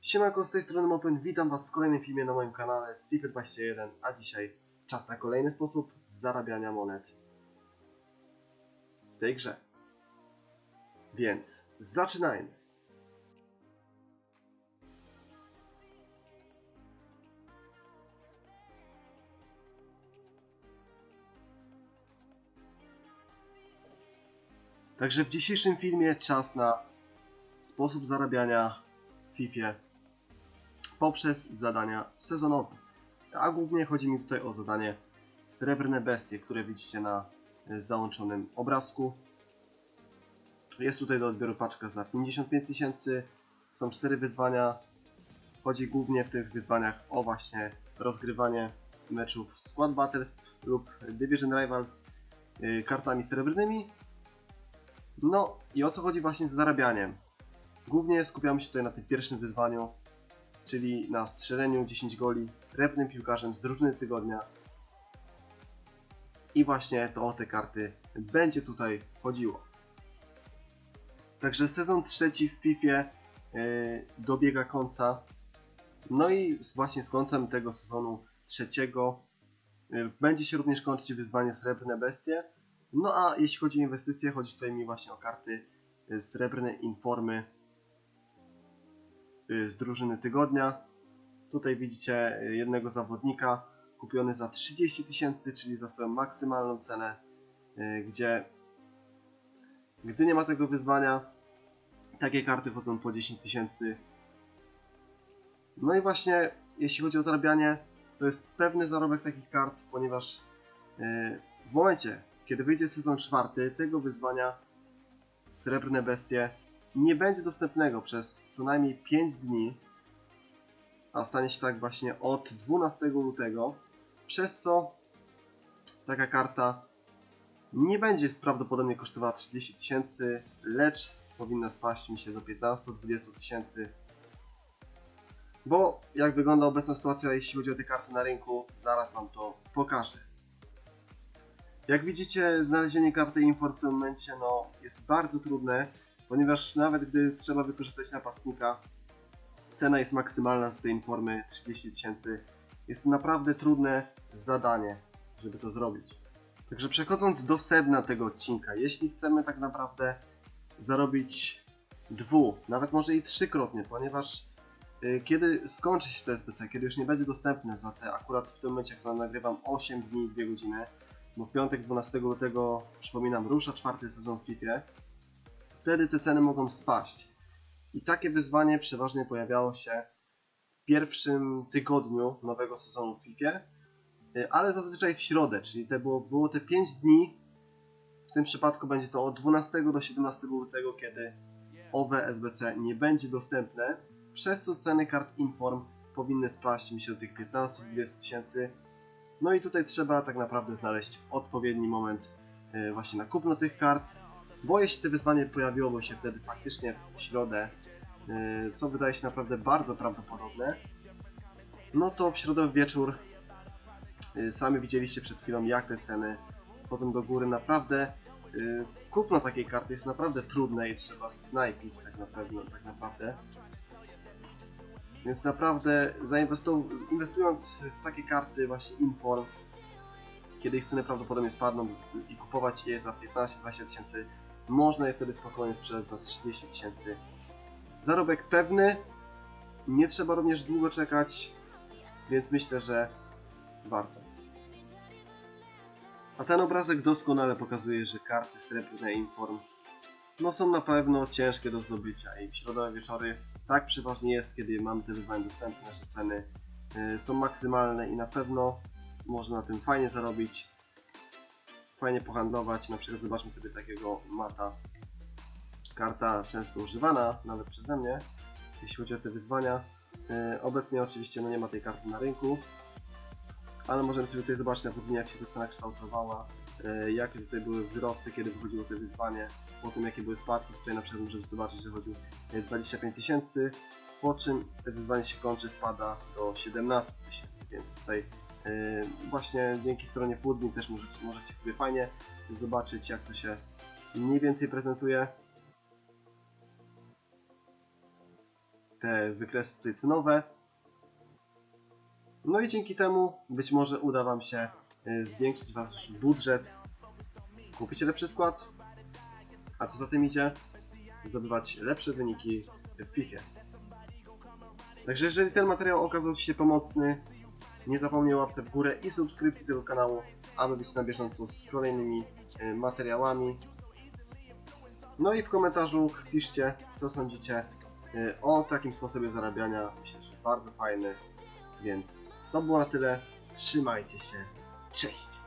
Siemanko, z tej strony Mopen, witam Was w kolejnym filmie na moim kanale z FIFA 21, a dzisiaj czas na kolejny sposób zarabiania monet w tej grze. Więc zaczynajmy! Także w dzisiejszym filmie czas na sposób zarabiania w FIFA poprzez zadania sezonowe. A głównie chodzi mi tutaj o zadanie Srebrne Bestie, które widzicie na e, załączonym obrazku. Jest tutaj do odbioru paczka za 55 tysięcy. Są cztery wyzwania. Chodzi głównie w tych wyzwaniach o właśnie rozgrywanie meczów Squad Battles lub Division Rivals e, kartami srebrnymi. No i o co chodzi właśnie z zarabianiem? Głównie skupiamy się tutaj na tym pierwszym wyzwaniu, czyli na strzeleniu 10 goli srebrnym piłkarzem z drużyny tygodnia. I właśnie to o te karty będzie tutaj chodziło. Także sezon trzeci w FIFA yy, dobiega końca. No i właśnie z końcem tego sezonu trzeciego yy, będzie się również kończyć wyzwanie Srebrne Bestie. No a jeśli chodzi o inwestycje, chodzi tutaj mi właśnie o karty yy, Srebrne Informy z drużyny tygodnia. Tutaj widzicie y, jednego zawodnika kupiony za 30 tysięcy, czyli za swoją maksymalną cenę, y, gdzie gdy nie ma tego wyzwania, takie karty wchodzą po 10 tysięcy. No i właśnie jeśli chodzi o zarabianie, to jest pewny zarobek takich kart, ponieważ y, w momencie, kiedy wyjdzie sezon czwarty, tego wyzwania Srebrne Bestie nie będzie dostępnego przez co najmniej 5 dni, a stanie się tak właśnie od 12 lutego, przez co taka karta nie będzie prawdopodobnie kosztowała 30 tysięcy, lecz powinna spaść mi się do 15-20 tysięcy. Bo jak wygląda obecna sytuacja, jeśli chodzi o te karty na rynku, zaraz Wam to pokażę. Jak widzicie, znalezienie karty Infor w tym momencie no, jest bardzo trudne, ponieważ nawet gdy trzeba wykorzystać napastnika, cena jest maksymalna z tej informy 30 tysięcy. Jest to naprawdę trudne zadanie, żeby to zrobić. Także przechodząc do sedna tego odcinka, jeśli chcemy tak naprawdę zarobić dwu, nawet może i trzykrotnie, ponieważ y, kiedy skończy się to SBC, kiedy już nie będzie dostępne za te akurat w tym momencie, jak wam nagrywam 8 dni i 2 godziny, bo w piątek 12 lutego, przypominam, rusza czwarty sezon w FIFA, wtedy te ceny mogą spaść. I takie wyzwanie przeważnie pojawiało się w pierwszym tygodniu nowego sezonu w FIFA, y, ale zazwyczaj w środę, czyli te było, było te 5 dni. W tym przypadku będzie to od 12 do 17 lutego, kiedy owe SBC nie będzie dostępne, przez co ceny kart Inform powinny spaść mi się do tych 15-20 tysięcy. No i tutaj trzeba tak naprawdę znaleźć odpowiedni moment y, właśnie na kupno tych kart, bo jeśli to wyzwanie pojawiłoby się wtedy faktycznie w środę, yy, co wydaje się naprawdę bardzo prawdopodobne, no to w środowy wieczór yy, sami widzieliście przed chwilą jak te ceny chodzą do góry. Naprawdę yy, kupno takiej karty jest naprawdę trudne i trzeba snajpić tak na pewno, tak naprawdę. Więc naprawdę inwestując w takie karty właśnie Inform, kiedy ich ceny prawdopodobnie spadną i kupować je za 15-20 tysięcy, można je wtedy spokojnie sprzedać za 30 tysięcy. Zarobek pewny, nie trzeba również długo czekać, więc myślę, że warto. A ten obrazek doskonale pokazuje, że karty srebrne Inform no są na pewno ciężkie do zdobycia i w środowe wieczory tak przeważnie jest, kiedy mamy te wyzwania dostępne, że ceny y, są maksymalne i na pewno można na tym fajnie zarobić, fajnie pohandlować. Na przykład zobaczmy sobie takiego mata. Karta często używana, nawet przeze mnie, jeśli chodzi o te wyzwania. Yy, obecnie oczywiście no nie ma tej karty na rynku, ale możemy sobie tutaj zobaczyć na podwójnie jak się ta cena kształtowała, yy, jakie tutaj były wzrosty, kiedy wychodziło to wyzwanie, po tym jakie były spadki. Tutaj na przykład możemy zobaczyć, że chodził yy, 25 tysięcy, po czym wyzwanie się kończy, spada do 17 tysięcy, więc tutaj właśnie dzięki stronie Foodme też możecie, możecie sobie fajnie zobaczyć jak to się mniej więcej prezentuje. te wykresy tutaj cenowe. No i dzięki temu być może uda Wam się y, zwiększyć Wasz budżet, kupić lepszy skład, a co za tym idzie, zdobywać lepsze wyniki w FIFA. Także jeżeli ten materiał okazał Ci się pomocny, nie zapomnij łapce w górę i subskrypcji tego kanału, aby być na bieżąco z kolejnymi y, materiałami. No i w komentarzu piszcie, co sądzicie y, o takim sposobie zarabiania. Myślę, że bardzo fajny. Więc to było na tyle. Trzymajcie się. Cześć!